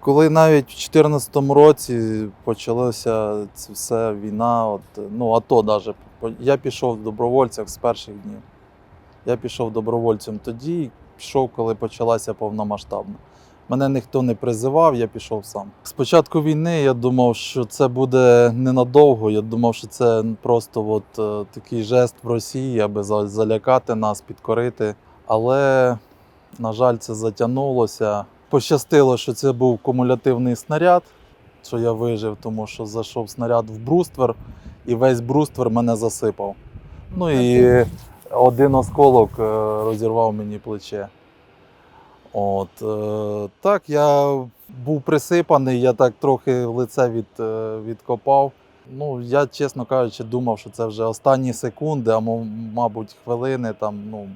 Коли навіть в 2014 році почалася це все війна, от, ну АТО навіть, я пішов в добровольцях з перших днів. Я пішов добровольцем тоді, пішов, коли почалася повномасштабна. Мене ніхто не призивав, я пішов сам. З початку війни я думав, що це буде ненадовго. Я думав, що це просто от, е, такий жест в Росії, аби залякати нас, підкорити. Але, на жаль, це затягнулося. Пощастило, що це був кумулятивний снаряд, що я вижив, тому що зайшов снаряд в бруствер, і весь бруствер мене засипав. Ну і один осколок е, розірвав мені плече. От, е, так, я був присипаний, я так трохи лице від, е, відкопав. Ну, я, чесно кажучи, думав, що це вже останні секунди, а мабуть, хвилини там, ну,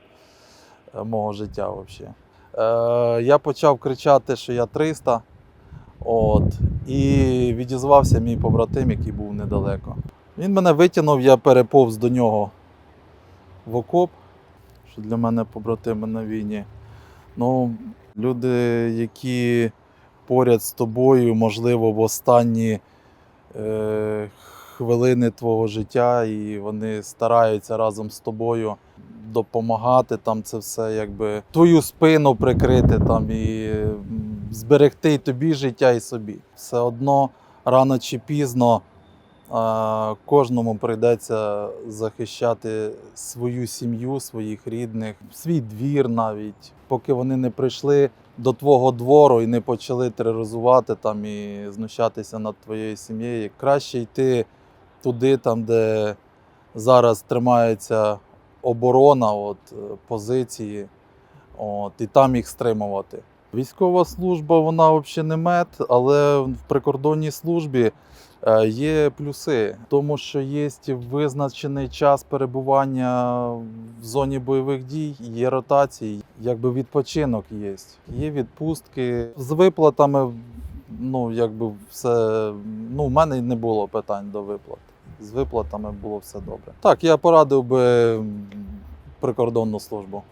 мого життя взагалі. Е, я почав кричати, що я 300. От, і відізвався мій побратим, який був недалеко. Він мене витягнув, я переповз до нього в окоп, що для мене побратими на війні. Ну, люди, які поряд з тобою, можливо, в останні е, хвилини твого життя, і вони стараються разом з тобою допомагати там це все, якби твою спину прикрити там і зберегти і тобі життя і собі. Все одно рано чи пізно а, кожному прийдеться захищати свою сім'ю, своїх рідних, свій двір навіть, поки вони не прийшли до твого двору і не почали тероризувати там і знущатися над твоєю сім'єю. Краще йти туди, там, де зараз тримається оборона, от, е, позиції, от, і там їх стримувати. Військова служба, вона взагалі не мед, але в прикордонній службі е, є плюси, тому що є визначений час перебування в зоні бойових дій, є ротації, якби відпочинок є. Є відпустки з виплатами. Ну, якби все. Ну, в мене не було питань до виплат. З виплатами було все добре. Так, я порадив би прикордонну службу.